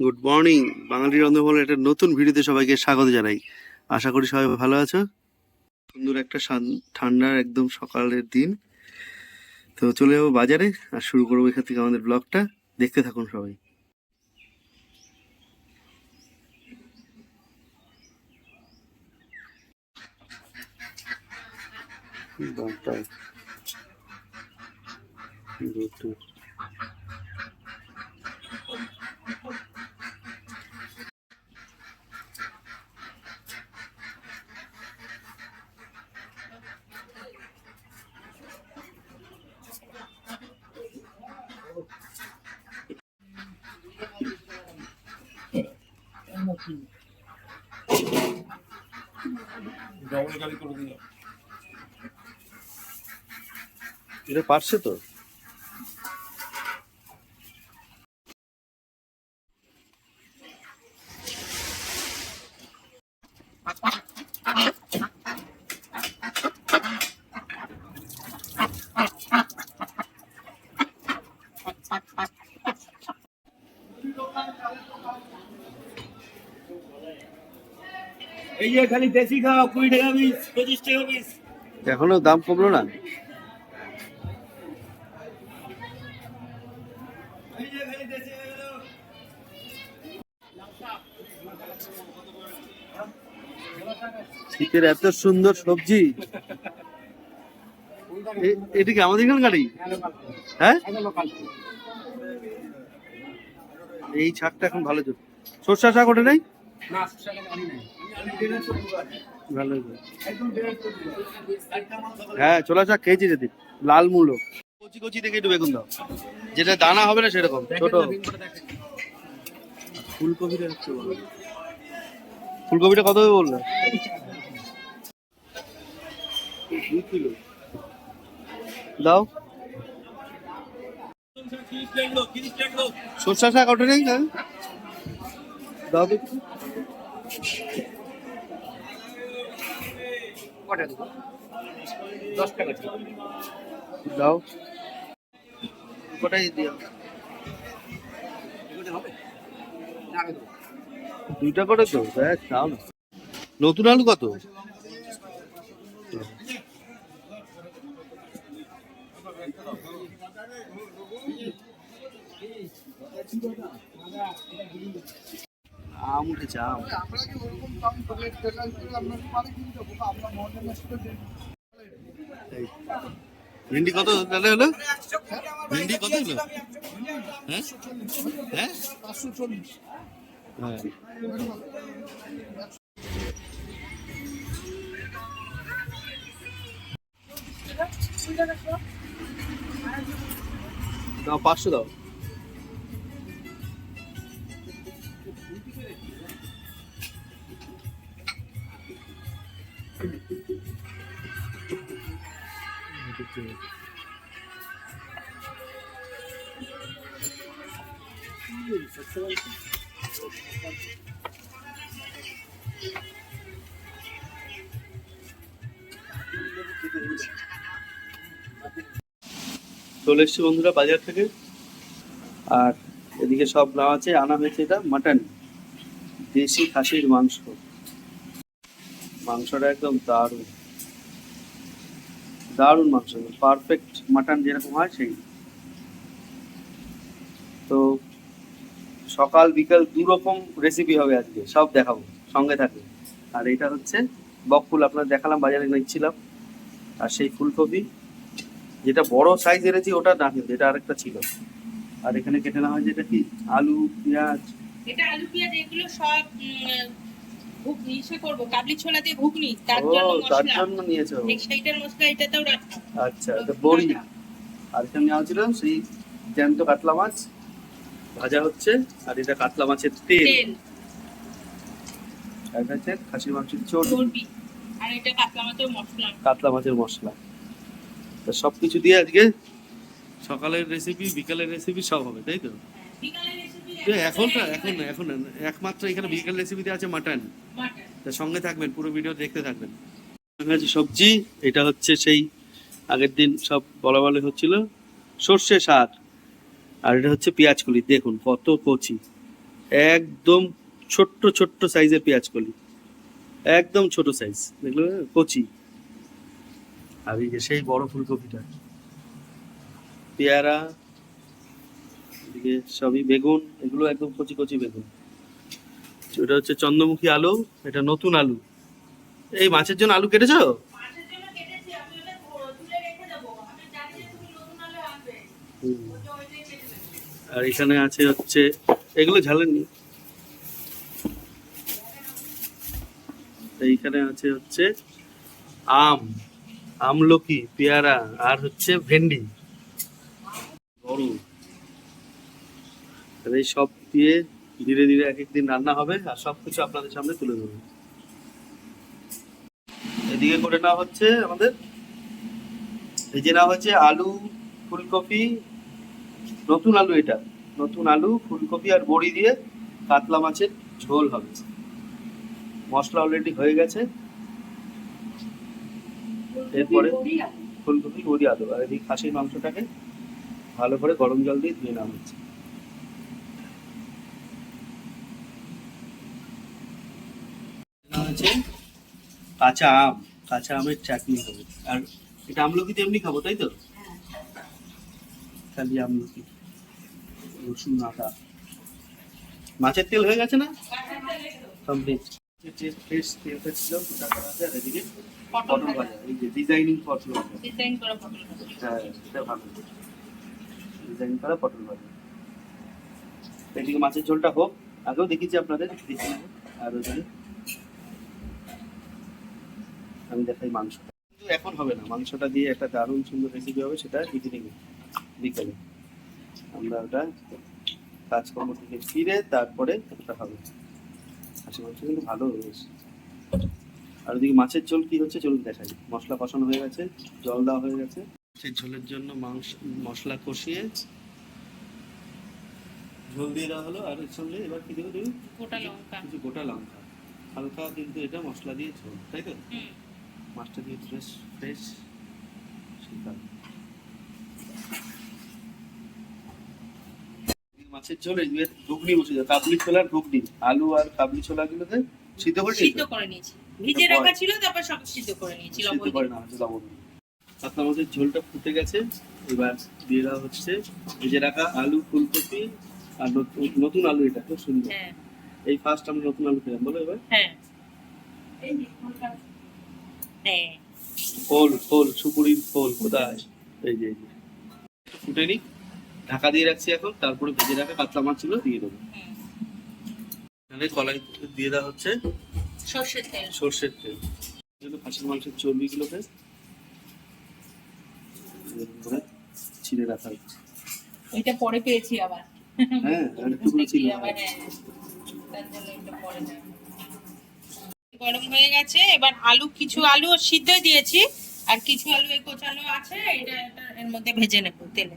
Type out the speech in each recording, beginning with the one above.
Good morning. বাঙালি রন্ধনমহলের একটা নতুন ভিডিওতে সবাইকে স্বাগত জানাই। আশা করি সবাই ভালো আছো। সুন্দর একটা ঠান্ডার একদম সকালের দিন। তো চলে যাব বাজারে, আর শুরু করব এখান থেকে আমাদের ব্লগটা। দেখতে থাকুন সবাই। দুটো গাড়ি করে এটা পারছে তো? যে খালি দেশি খাওয়া কুড়ি টাকা পিস পঁচিশ টাকা পিস এখনও দাম কমলো না? শীতের এত সুন্দর সবজি। এটা কি আমাদের এখানে গাড়ি? হ্যাঁ? এই শাকটা এখন ভালো চলছে। সর্ষা শাক ওটা নেই? না হ্যাঁ ছোলা শাক খেয়েছি যেদিন লাল মূলো। কচি কচি দেখে একটু বেগুন দাও। যেটা দানা হবে না সেরকম ছোট ফুলকপিটা ফুলকপিটা কত হবে বললে? দাও। সরষা শাক ওটা নেই দাও দেখি। কটা দেবো দশ টাকা দাও। কটাই দিও দুইটা করে তো দাও না। নতুন আলু কত? আম উঠেছে আম। ভেন্ডি কত তাহলে হলো? ভেন্ডি কত হলো? হ্যাঁ? হ্যাঁ? হ্যাঁ। দাও পাঁচশো দাও। চলে এসছি বন্ধুরা বাজার থেকে। আর এদিকে সব নেওয়া আছে, আনা হয়েছে এটা মাটন দেশি খাসির মাংস। মাংসটা একদম দারুণ। দারুণ মাংস পারফেক্ট মাটন যেরকম হয় সেই। তো সকাল, বিকাল দু রকম রেসিপি হবে আজকে, সব দেখাবো, সঙ্গে থাকবে। আর এটা হচ্ছে বকফুল আপনার দেখালাম, বাজারে নিচ্ছিলাম আর সেই ফুলকপি যেটা বড় সাইজ এনেছি ওটা না কিন্তু এটা আরেকটা ছিল। আর এখানে কেটে নেওয়া হয়েছে এটা কি? আলু পেঁয়াজ। এটা আলু পেঁয়াজ এগুলো সব ঘুগনি করব কাবলি ছোলা দিয়ে ঘুগনি তার জন্য তার জন্য নিয়েছো। সেইটার মশলা এটাতেও আচ্ছা তো বড়ি। আর এখানে নেওয়া ছিল সেই জ্যান্ত কাতলা মাছ। ভাজা হচ্ছে আর এটা কাতলা মাছের তেল। এটা হচ্ছে খাসির মাংসের চর্বি। আর এটা কাতলা মাছের মশলা। কাতলা মাছের মশলা। তো সব কিছু দিয়ে আজকে সকালের রেসিপি বিকালের রেসিপি সব হবে তাই তো? এখন না এখন না এখন একমাত্র এখানে বিকেল রেসিপিতে আছে মাটন মাটন তা সঙ্গে থাকবেন পুরো ভিডিও দেখতে থাকবেন। আছে সবজি এটা হচ্ছে সেই আগের দিন সব বলা বলা হচ্ছিল সর্ষে শাক। আর এটা হচ্ছে পেঁয়াজ কুলি দেখুন কত কচি। একদম ছোট্ট ছোট্ট সাইজের পেঁয়াজ কলি একদম ছোট সাইজ দেখল কচি। আর এই যে সেই বড় ফুলকপিটা। পেয়ারা এদিকে সবই বেগুন এগুলো একদম কচি কচি বেগুন। ওটা হচ্ছে চন্দ্রমুখী আলু এটা নতুন আলু। এই মাছের জন্য আলু কেটেছো? আর এখানে আছে হচ্ছে এগুলো ঝালেননি এইখানে আছে হচ্ছে আম। আমলকি পেয়ারা আর হচ্ছে ভেন্ডি। আর এই সব দিয়ে ধীরে ধীরে এক একদিন রান্না হবে আর সব কিছু আপনাদের সামনে তুলে ধরবো। এদিকে করে নেওয়া হচ্ছে আমাদের। ভেজে নেওয়া হচ্ছে আলু ফুলকপি নতুন আলু এটা। নতুন আলু ফুলকপি আর বড়ি দিয়ে কাতলা মাছের ঝোল হবে। মশলা অলরেডি হয়ে গেছে। এরপরে ফুলকপি বড়ি আলু আর এই খাসির মাংসটাকে ভালো করে গরম জল দিয়ে ধুয়ে নেওয়া হচ্ছে। কাঁচা আম। কাঁচা আমের চাটনি হবে। আর এটা আমলকি তো এমনি খাব তাই তো? খালি আমলকি রসুন আদা। মাছের তেল হয়ে গেছে না? কমপ্লিট ফ্রেশ তেলটা ছিল ফুটা করা আছে আর এদিকে পটল ভাজা। এই যে ডিজাইনিং পটল ভাজা। ডিজাইন করা পটল ভাজা। হ্যাঁ এটা ভালো। ডিজাইন করা পটল ভাজা। এদিকে মাছের ঝোলটা হোক আগেও দেখিয়েছি আপনাদের দেখে আর ওদিকে আমি দেখাই মাংসটা। কিন্তু এখন হবে না মাংসটা দিয়ে একটা দারুণ সুন্দর রেসিপি হবে সেটা ইভিনিং বিকালে। আমরা ওটা কাজকর্ম থেকে ফিরে তারপরে ওটা হবে। হাসি মাংস কিন্তু ভালো হয়েছে আর ওদিকে মাছের ঝোল কি হচ্ছে চলুন দেখাই। মশলা কষানো হয়ে গেছে জল দেওয়া হয়ে গেছে। সেই ঝোলের জন্য মাংস মশলা কষিয়ে ঝোল দিয়ে দেওয়া হলো। আর এর সঙ্গে এবার কি দেবো দেবো গোটা লঙ্কা। কিছু গোটা লঙ্কা। হালকা কিন্তু এটা মশলা দিয়ে ঝোল তাই তো? মাছটা দিয়ে ফ্রেশ ফ্রেশ শীতল মাছের ঝোল এই ঘুগনি বসে যায়। কাবলি ছোলার ঘুগনি আলু আর কাবলি ছোলাগুলোতে সিদ্ধ করে সিদ্ধ করে নিয়েছি। ভিজে রাখা ছিল তারপর সব সিদ্ধ করে নিয়েছি সিদ্ধ করে। না লবণ। কাতলা মাছের ঝোলটা ফুটে গেছে। এবার দিয়ে দেওয়া হচ্ছে ভেজে রাখা আলু ফুলকপি আর নতুন- আলু এটা খুব সুন্দর। হ্যাঁ। এই ফার্স্ট আমরা নতুন আলু খেলাম বলো এবার। হ্যাঁ। হ্যাঁ। ফোল ফোল সুপুরির ফোল কোথায়? এই যে ফুটে নি ঢাকা দিয়ে রাখছি এখন তারপরে ভেজে রাখা কাতলা মাছগুলো দিয়ে দেবো। এখানে কলাই দিয়ে দেওয়া হচ্ছে। সর্ষের তেল। সর্ষের তেল। জন্য খাসির মাংসের চর্বিগুলোকে ছিঁড়ে রাখা হচ্ছে। এটা পরে পেয়েছি আবার। হ্যাঁ ছিল হ্যাঁ। গরম হয়ে গেছে এবার আলু কিছু আলু সিদ্ধ দিয়েছি। আর কিছু আলু কোচানো আছে এটা এর মধ্যে ভেজে নেব তেলে।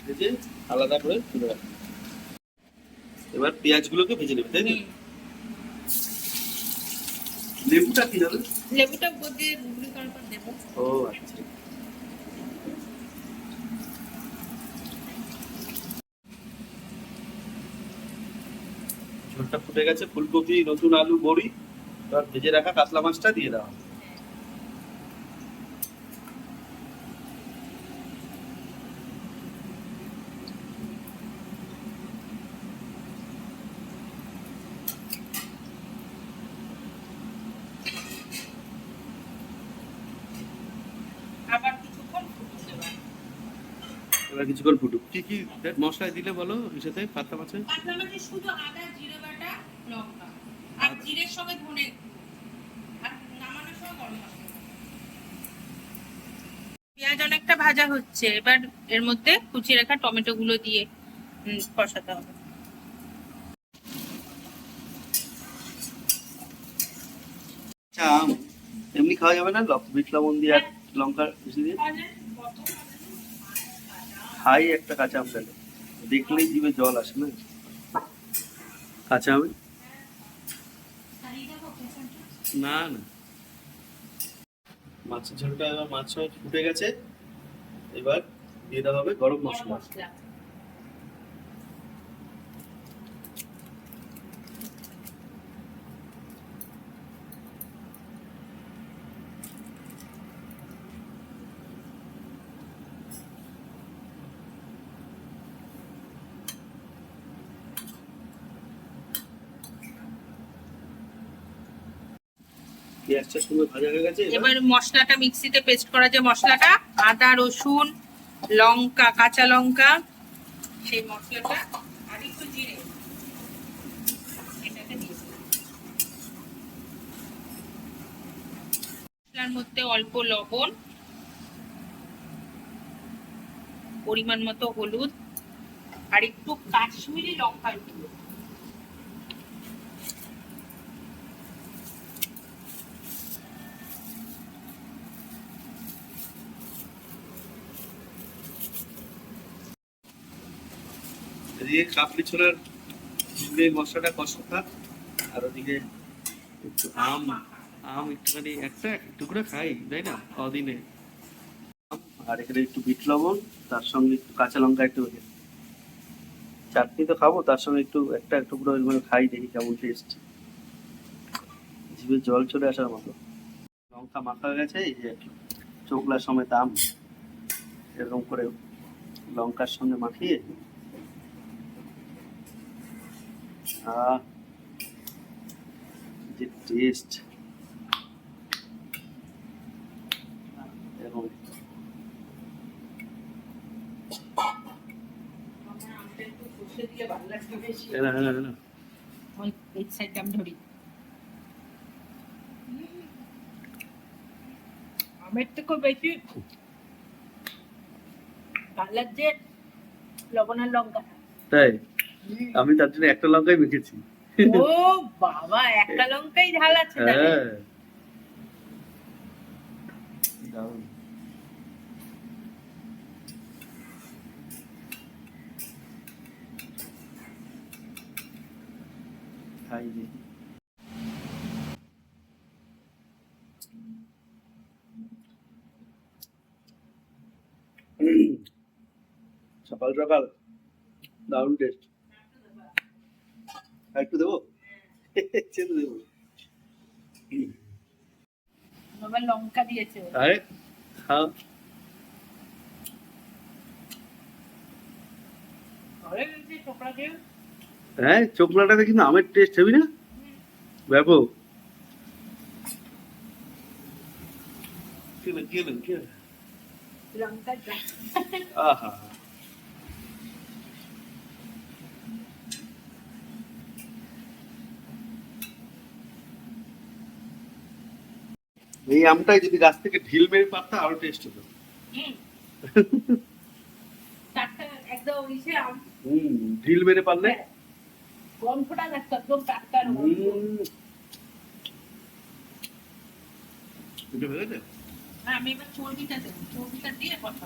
ভেজে আলাদা করে তুলে এবার পেঁয়াজগুলোকে ভেজে নেবে তাই না? লেবুটা কি হবে? লেবুটা উপর দিয়ে গুগলি করার পর দেবো ও আচ্ছা। ঝোলটা ফুটে গেছে ফুলকপি নতুন আলু বড়ি। এবার ভেজে রাখা কাতলা মাছটা দিয়ে দেওয়া কিছুক্ষণ ফুটুক কি কি মশলা দিলে বলো এর সাথে? কাতলা মাছে পাতলা মাছে শুধু আদা জিরে বাটা লঙ্কা। আর জিরের সঙ্গে ধনে আর নামানোর সময় গরম পেঁয়াজ অনেকটা ভাজা হচ্ছে এবার এর মধ্যে কুচিয়ে রাখা টমেটো গুলো দিয়ে কষাতে হবে। আচ্ছা এমনি খাওয়া যাবে না? বিট লবণ দিয়ে আর লঙ্কা বেশি দিয়ে? খাই একটা কাঁচা আম তাহলে দেখলেই জিভে জল আসে, না? কাঁচা আমি? না না। মাছের ঝোলটা মাছ ফুটে গেছে। এবার দিয়ে দেওয়া হবে গরম মশলা। এবার মশলাটা মিক্সিতে পেস্ট করা যে মশলাটা, আদা, রসুন, লঙ্কা, কাঁচা লঙ্কা, সেই মশলাটা। মশলার মধ্যে অল্প লবণ, পরিমাণ মতো হলুদ, আর একটু কাশ্মীরি লঙ্কার গুঁড়ো এদিকে কাপড়ি ছোলার ঝুলের মশলাটা কষা থাক আর ওদিকে একটু আম আম একটুখানি একটা টুকরো খাই তাই না? আম, আর এখানে একটু বিট লবণ তার সঙ্গে একটু কাঁচা লঙ্কা একটু। চাটনি তো খাব তার সঙ্গে একটু একটা টুকরো এগুলো খাই দেখি কেমন টেস্ট জিভে জল চলে আসার মতো। লঙ্কা মাখা গেছে এই যে চোখলার সময় দাম এরকম করে লঙ্কার সঙ্গে মাখিয়ে আহ যে টেস্ট। ওই এই সাইডটা আমি ধরি। আমের থেকেও বেশি ভালো লাগছে লবণ আর লঙ্কা। তাই? আমি তার জন্য একটা লঙ্কাই মেখেছি। ও বাবা একটা লঙ্কাই ঝাল আছে হ্যাঁ। খাই দেখি সকাল সকাল দারুণ টেস্ট একটু দেবো? চেতে দেবো। বাবা লঙ্কা দিয়েছে। আরে খাও চোপড়া দিয়ে হ্যাঁ কিন্তু আমের টেস্ট হেবি না? ব্যাপক। আহা। এই আমটাই যদি গাছ থেকে ঢিল মেরে পারতা আরও টেস্ট হতো। হুম। ঢিল মেরে পারলে? গন্ধটা দেখতো একদম টাটকা। এটা হয়ে গেছে? হ্যাঁ, আমি এবার চর্বিটা দেবো। চর্বিটা দিয়ে কথা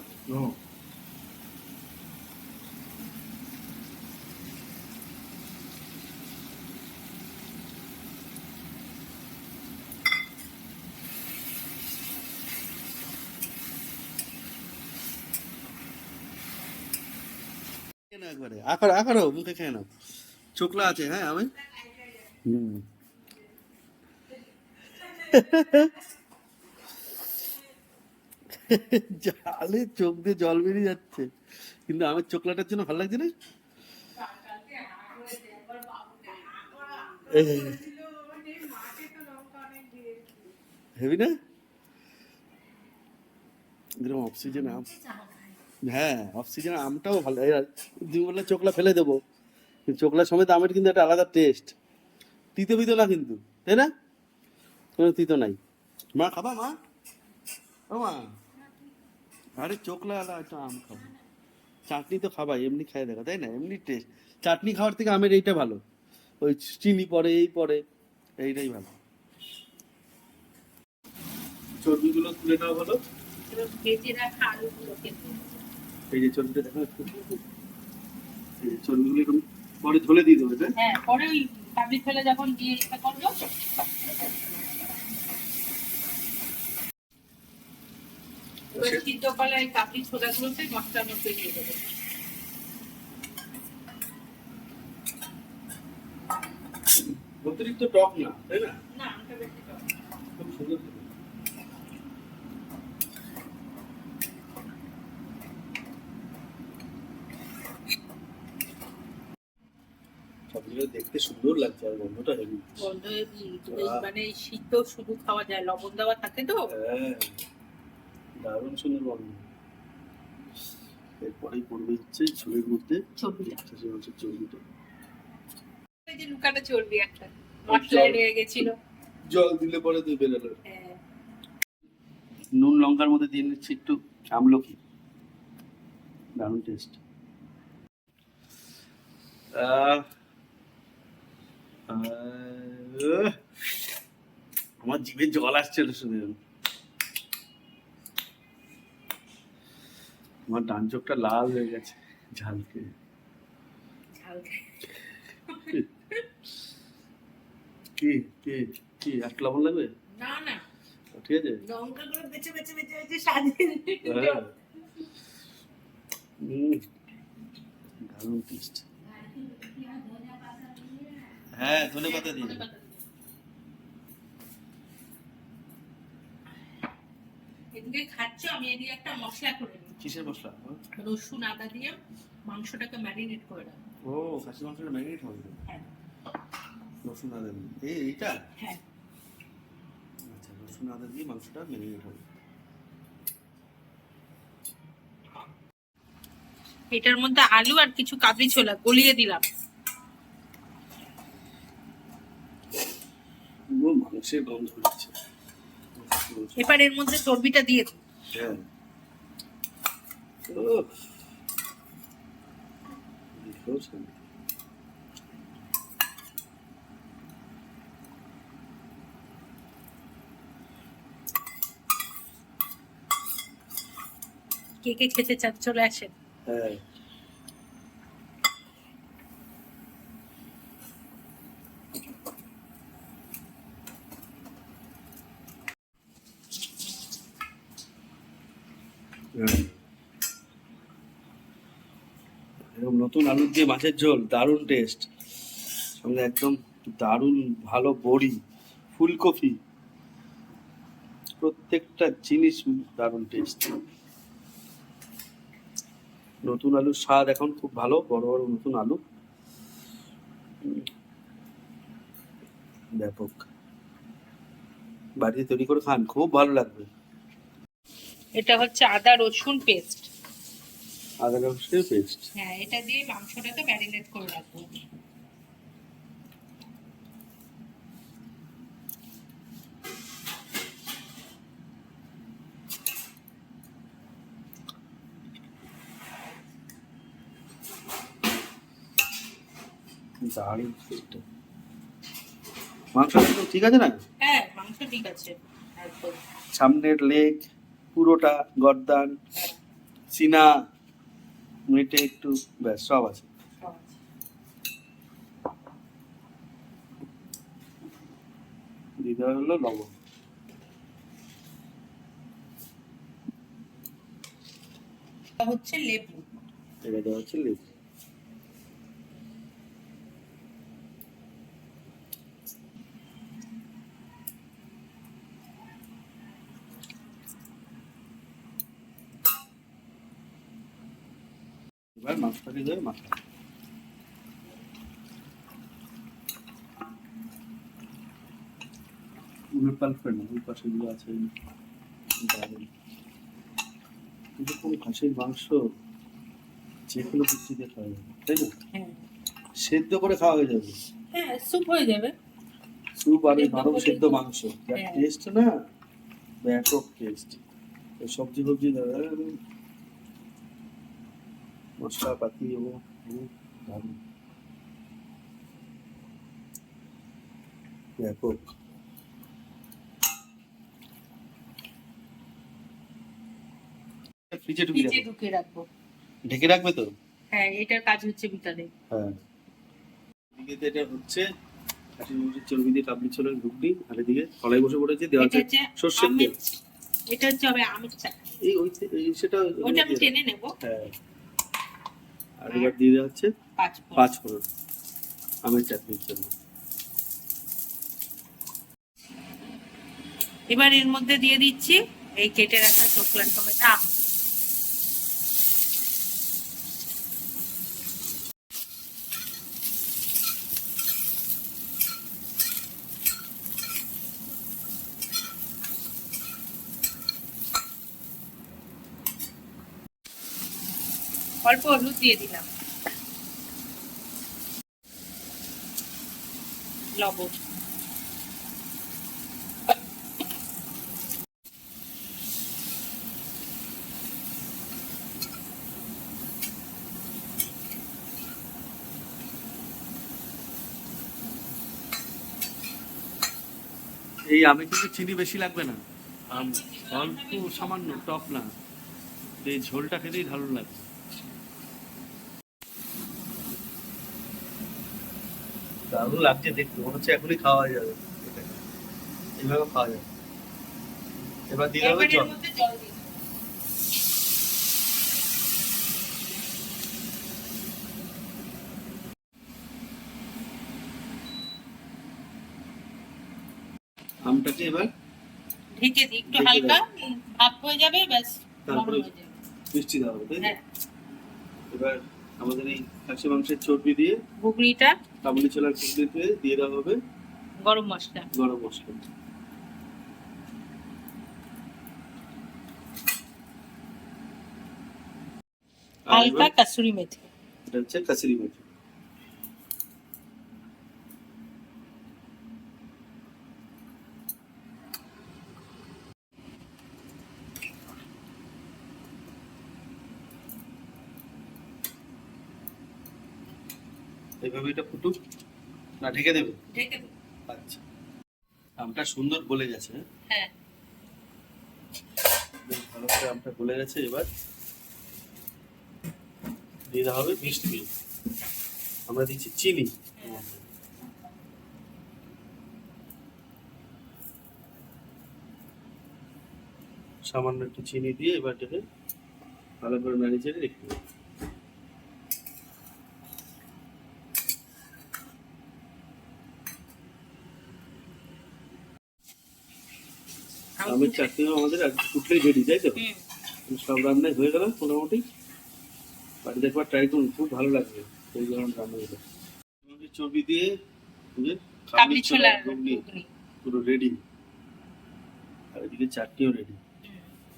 একবারে মুখে খেয়ে নাও। চোখলা আছে হ্যাঁ আমি জালে চোখ দিয়ে জল বেরিয়ে যাচ্ছে। কিন্তু আমার চোখলাটার জন্য ভালো লাগছে না? হেবি না? এরকম অক্সিজেন আম হ্যাঁ অক্সিজেন আমটাও ভালো। তুমি বললে চোখলা ফেলে দেবো। চোখলা সমেত আমের কিন্তু একটা আলাদা টেস্ট তিতো বিতো না কিন্তু তাই না? কোনো তিতো নাই। মা খাবা মা? ও মা। আরে চোখলা আলা একটা আম খাব। চাটনি তো খাবাই এমনি খাই দেখা তাই না? এমনি টেস্ট চাটনি খাওয়ার থেকে আমের এইটা ভালো। ওই চিনি পরে এই পরে এইটাই ভালো। চর্বিগুলো তুলে নেওয়া ভালো। ভেজে রাখা আলুগুলোকে। এই যে চর্বিটা দেখো একটু এই চর্বিগুলো এরকম পরে ঝোলে দিয়ে দেবে হ্যাঁ পরে ওই কাবলি ফেলে যখন দিয়ে করব কাবলি ছোলাগুলোতে মশলার মধ্যে দিয়ে দেবো। অতিরিক্ত টক না তাই না? না। খুব সুন্দর সবগুলো দেখতে সুন্দর লাগছে আর গন্ধটা হেভি। গন্ধ মানে সিদ্ধ শুধু খাওয়া যায় লবণ দেওয়া থাকে তো। হ্যাঁ দারুণ সুন্দর গন্ধ। এরপরেই পড়বে হচ্ছে ঝোলের মধ্যে। চর্বিটা খাসি মাংসের চর্বিটা এই যে লুকানো চর্বি একটা মশলায় রয়ে গেছিল। জল দিলে পরে তুই বেরোলো। হ্যাঁ। নুন লঙ্কার মধ্যে দিয়ে নিচ্ছি একটু আমলকি। দারুণ টেস্ট আমার জিভে জল আসছিল শুনে। আমার ডান চোখটা লাল হয়ে গেছে ঝালকে। ঝাল কি কি কি এক লবণ লাগবে? না না। ঠিক আছে। লঙ্কাগুলো বেছে বেছে বেছে বেছে সাজিয়ে হ্যাঁ। দারুণ টেস্ট হ্যাঁ ধনে পাতা দিয়ে। এদিকে খাচ্ছ আমি এদিকে একটা মশলা করে নিই। কিসের মশলা? রসুন আদা দিয়ে মাংসটাকে ম্যারিনেট করে ও খাসি মাংসটা ম্যারিনেট হবে হ্যাঁ। রসুন আদা দিয়ে। এই এইটা? হ্যাঁ। আচ্ছা রসুন আদা দিয়ে মাংসটা ম্যারিনেট হবে। এটার মধ্যে আলু আর কিছু কাবলি ছোলা গলিয়ে দিলাম। পুরো মাংসের গন্ধ হচ্ছে। এবার এর মধ্যে চর্বিটা দিয়ে দিই হ্যাঁ। কে কে খেতে চান চলে আসেন। হ্যাঁ। এরকম নতুন আলুর দিয়ে মাছের ঝোল, দারুণ টেস্ট সঙ্গে একদম দারুণ ভালো বড়ি, ফুলকপি। প্রত্যেকটা জিনিস দারুণ টেস্ট নতুন আলুর স্বাদ এখন খুব ভালো, বড় বড় নতুন আলু। ব্যাপক। বাড়িতে তৈরি করে খান, খুব ভালো লাগবে। এটা হচ্ছে আদা রসুন পেস্ট আদা রসুন পেস্ট হ্যাঁ এটা দিয়ে মাংসটা তো ম্যারিনেট করে রাখব দারুণ টেস্ট মাংসটা ঠিক আছে না হ্যাঁ মাংস ঠিক আছে। সামনের লেগ পুরোটা গর্দান চীনা মেটে একটু ব্যাস সব আছে। দিতে হলো লবণ। হচ্ছে লেবু। এটা হচ্ছে লেগ এবার মাছটাকে ধরে মাথা উনুর পাল্প করে না ওই পাশে গুলো আছে দারুণ এরকম খাসির মাংস যে কোনো কিছু দিয়ে খাওয়া যাবে তাই না সেদ্ধ করে খাওয়া হয়ে যাবে হ্যাঁ স্যুপ হয়ে যাবে স্যুপ আর সেদ্ধ নরম সেদ্ধ মাংস। টেস্ট না ব্যাপক টেস্ট সবজি ফবজি দেওয়া মশলা পাতি এবং ব্যাপক ফ্রিজে ঢুকে ঢুকে রাখব। ঢেকে রাখবে তো? হ্যাঁ এটার কাজ হচ্ছে বিকালে হ্যাঁ। এদিকে এটা হচ্ছে খাসির মাংসের চর্বি দিয়ে কাবলি ছোলার ঘুগনি আর এদিকে কলাই বসে পড়েছে দেওয়া আছে সর্ষের তেল। এটা হচ্ছে আমের চাটনি এই ওই সেটা ওটা আমি টেনে নেব। হ্যাঁ। আর এবার দিয়ে দেওয়া হচ্ছে পাঁচ ফোড়ন। আমের চাটনির জন্য এবার এর মধ্যে দিয়ে দিচ্ছি এই কেটে রাখা চোখ টমেটো আম অল্প হলুদ দিয়ে দিলাম। লবণ। এই আমে কিন্তু চিনি বেশি লাগবে না। আম অল্প সামান্য, টক না। এই ঝোলটা খেতেই ভালো লাগে দারুণ লাগছে দেখতে মনে হচ্ছে এখনই খাওয়া যাবে। এইভাবে খাওয়া যাবে এবার দেবে এবার জল। আমটাকে এবার ঢেকে দিই একটু হালকা ভাপ হয়ে যাবে ব্যাস তারপরে মিষ্টি হবে তাই হ্যাঁ। এবার আমাদের এই খাসি মাংসের চর্বি দিয়ে ঘুগনিটা কাবুলি ছোলার কুকলিতে দিয়ে দেওয়া হবে। গরম মশলা। গরম মশলা। হালকা কাসুরি মেথি। এটা হচ্ছে কাসুরি মেথি। এইভাবে এটা ফুটুক না ঢেকে দেবে? ঢেকে দিই আচ্ছা। আমটা সুন্দর গলে গেছে। হ্যাঁ। ভালো করে আমটা গলে গেছে এবার দিয়ে দেওয়া হবে মিষ্টি আমরা দিচ্ছি চিনি। সামান্য একটু চিনি দিয়ে এবার ভালো করে চেড়ে রেখে দেবো। চাটনিও আমাদের আজ ফুটলেই রেডি তাই তো? সব রান্নাই হয়ে গেল মোটামুটি। বাড়িতে একবার ট্রাই করুন খুব ভালো লাগবে এই ধরনের রান্নাগুলো। চর্বি দিয়ে কাবলি পুরো রেডি আর এদিকে চাটনিও রেডি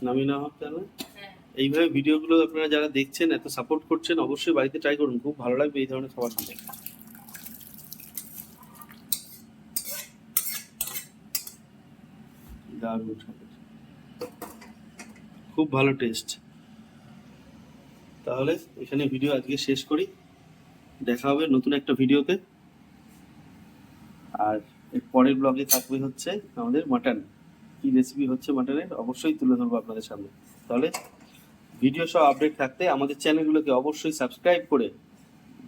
নামিয়ে নেওয়া হোক তাহলে। হ্যাঁ। এইভাবে ভিডিওগুলো আপনারা যারা দেখছেন এত সাপোর্ট করছেন অবশ্যই বাড়িতে ট্রাই করুন খুব ভালো লাগবে এই ধরনের খাবার দারুণ। খুব ভালো টেস্ট তাহলে এখানে ভিডিও আজকে শেষ করি। দেখা হবে নতুন একটা ভিডিওতে আর এর পরের ব্লগে থাকবে হচ্ছে আমাদের মাটন কি রেসিপি হচ্ছে মাটনের অবশ্যই তুলে ধরবো আপনাদের সামনে। তাহলে ভিডিও সব আপডেট থাকতে আমাদের চ্যানেলগুলোকে অবশ্যই সাবস্ক্রাইব করে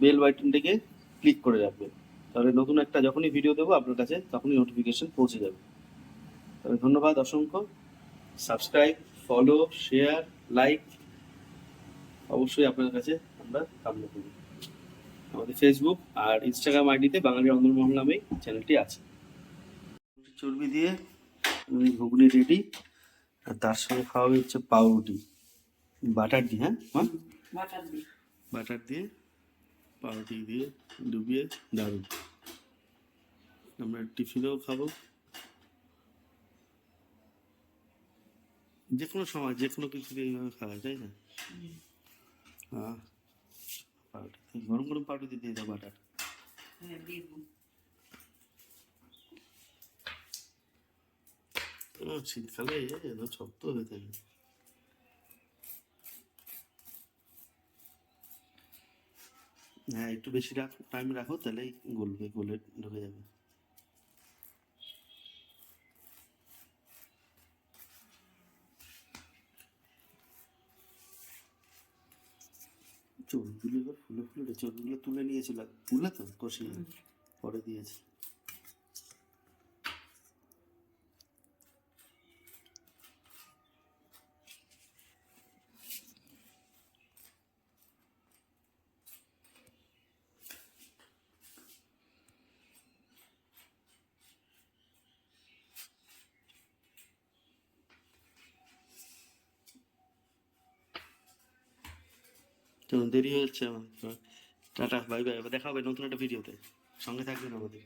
বেল বাটনটিকে ক্লিক করে রাখবেন। তাহলে নতুন একটা যখনই ভিডিও দেবো আপনার কাছে, তখনই নোটিফিকেশন পৌঁছে যাবে। তাহলে ধন্যবাদ অসংখ্য। সাবস্ক্রাইব ফলো শেয়ার লাইক অবশ্যই আপনার কাছে আমরা কামনা করি। আমাদের ফেসবুক আর ইনস্টাগ্রাম আইডিতে বাঙালি রন্ধনমহল নামেই চ্যানেলটি আছে। চর্বি দিয়ে ঘুগনি রেডি আর তার সঙ্গে খাওয়া হচ্ছে পাউরুটি। বাটার দিয়ে হ্যাঁ বাটার দিই বাটার দিয়ে পাউরুটি দিয়ে ডুবিয়ে দারুণ। আমরা টিফিনেও খাব। যে কোনো সময় যে কোনো কিছু দিয়ে এইভাবে খাওয়া যায় তাই না? হ্যাঁ। গরম গরম পাউরুটি দিয়ে দাও বাটার। হ্যাঁ শীতকালে শক্ত হয়ে থাকে। হ্যাঁ একটু বেশি রাখ টাইম রাখো তাহলেই গলবে গলে ঢুকে যাবে। চর্বিগুলো এবার ফুলে ফুলে চর্বিগুলো তুলে নিয়েছিল। তুলে তো কষিয়ে পরে দিয়েছে তো দেরি যাচ্ছে আমার। Tata bye bye. দেখা হবে নতুন একটা ভিডিওতে সঙ্গে থাকবেন আমাদের।